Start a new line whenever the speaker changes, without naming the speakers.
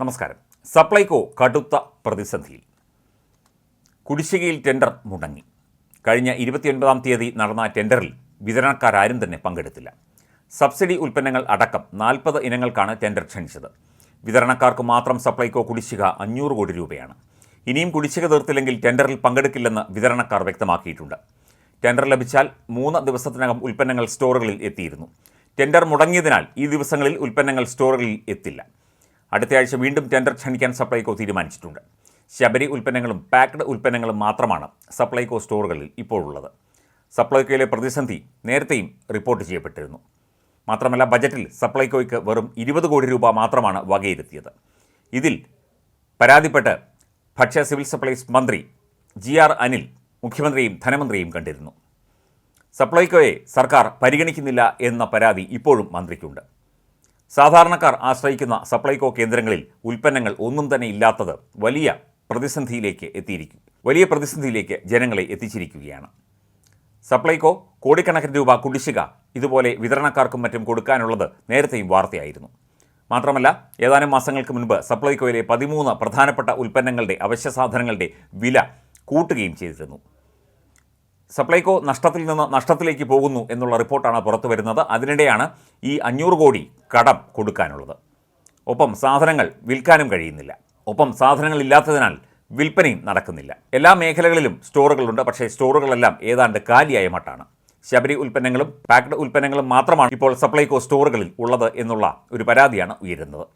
നമസ്കാരം. സപ്ലൈകോ കടുത്ത പ്രതിസന്ധിയിൽ. കുടിശ്ശികയിൽ ടെൻഡർ മുടങ്ങി. കഴിഞ്ഞ ഇരുപത്തിയൊൻപതാം തീയതി നടന്ന ടെൻഡറിൽ വിതരണക്കാരും തന്നെ പങ്കെടുത്തില്ല. സബ്സിഡി ഉൽപ്പന്നങ്ങൾ അടക്കം നാൽപ്പത് ഇനങ്ങൾക്കാണ് ടെൻഡർ ക്ഷണിച്ചത്. വിതരണക്കാർക്ക് മാത്രം സപ്ലൈകോ കുടിശ്ശിക അഞ്ഞൂറ് കോടി രൂപയാണ്. ഇനിയും കുടിശ്ശിക തീർത്തില്ലെങ്കിൽ ടെൻഡറിൽ പങ്കെടുക്കില്ലെന്ന് വിതരണക്കാർ വ്യക്തമാക്കിയിട്ടുണ്ട്. ടെൻഡർ ലഭിച്ചാൽ മൂന്ന് ദിവസത്തിനകം ഉൽപ്പന്നങ്ങൾ സ്റ്റോറുകളിൽ എത്തിയിരുന്നു. ടെൻഡർ മുടങ്ങിയതിനാൽ ഈ ദിവസങ്ങളിൽ ഉൽപ്പന്നങ്ങൾ സ്റ്റോറുകളിൽ എത്തില്ല. അടുത്തയാഴ്ച വീണ്ടും ടെൻഡർ ക്ഷണിക്കാൻ സപ്ലൈകോ തീരുമാനിച്ചിട്ടുണ്ട്. ശബരി ഉൽപ്പന്നങ്ങളും പാക്ഡ് ഉൽപ്പന്നങ്ങളും മാത്രമാണ് സപ്ലൈകോ സ്റ്റോറുകളിൽ ഇപ്പോഴുള്ളത്. സപ്ലൈകോയിലെ പ്രതിസന്ധി നേരത്തെയും റിപ്പോർട്ട് ചെയ്യപ്പെട്ടിരുന്നു. മാത്രമല്ല ബജറ്റിൽ സപ്ലൈകോയ്ക്ക് വെറും ഇരുപത് കോടി രൂപ മാത്രമാണ് വകയിരുത്തിയത്. ഇതിൽ പരാതിപ്പെട്ട് ഭക്ഷ്യ സിവിൽ സപ്ലൈസ് മന്ത്രി ജി ആർ അനിൽ മുഖ്യമന്ത്രിയും ധനമന്ത്രിയും കണ്ടിരുന്നു. സപ്ലൈകോയെ സർക്കാർ പരിഗണിക്കുന്നില്ല എന്ന പരാതി ഇപ്പോഴും മന്ത്രിക്കുണ്ട്. സാധാരണക്കാർ ആശ്രയിക്കുന്ന സപ്ലൈകോ കേന്ദ്രങ്ങളിൽ ഉൽപ്പന്നങ്ങൾ ഒന്നും തന്നെ ഇല്ലാത്തത് വലിയ പ്രതിസന്ധിയിലേക്ക് എത്തിയിരിക്കും. വലിയ പ്രതിസന്ധിയിലേക്ക് ജനങ്ങളെ എത്തിച്ചിരിക്കുകയാണ്. സപ്ലൈകോ കോടിക്കണക്കിന് രൂപ കുടിശ്ശിക ഇതുപോലെ വിതരണക്കാർക്കും മറ്റും കൊടുക്കാനുള്ളത് നേരത്തെയും വാർത്തയായിരുന്നു. മാത്രമല്ല ഏതാനും മാസങ്ങൾക്ക് മുൻപ് സപ്ലൈകോയിലെ പതിമൂന്ന് പ്രധാനപ്പെട്ട ഉൽപ്പന്നങ്ങളുടെ അവശ്യ സാധനങ്ങളുടെ വില കൂട്ടുകയും ചെയ്തിരുന്നു. സപ്ലൈകോ നഷ്ടത്തിൽ നിന്ന് നഷ്ടത്തിലേക്ക് പോകുന്നു എന്നുള്ള റിപ്പോർട്ടാണ് പുറത്തു വരുന്നത്. അതിനിടെയാണ് ഈ അഞ്ഞൂറ് കോടി കടം കൊടുക്കാനുള്ളത്. ഒപ്പം സാധനങ്ങൾ വിൽക്കാനും കഴിയുന്നില്ല. ഒപ്പം സാധനങ്ങൾ ഇല്ലാത്തതിനാൽ വിൽപ്പനയും നടക്കുന്നില്ല. എല്ലാ മേഖലകളിലും സ്റ്റോറുകളുണ്ട്. പക്ഷേ സ്റ്റോറുകളെല്ലാം ഏതാണ്ട് കാലിയായ മട്ടാണ്. ശബരി ഉൽപ്പന്നങ്ങളും പാക്ഡ് ഉൽപ്പന്നങ്ങളും മാത്രമാണ് ഇപ്പോൾ സപ്ലൈകോ സ്റ്റോറുകളിൽ ഉള്ളത് എന്നുള്ള ഒരു പരാതിയാണ് ഉയരുന്നത്.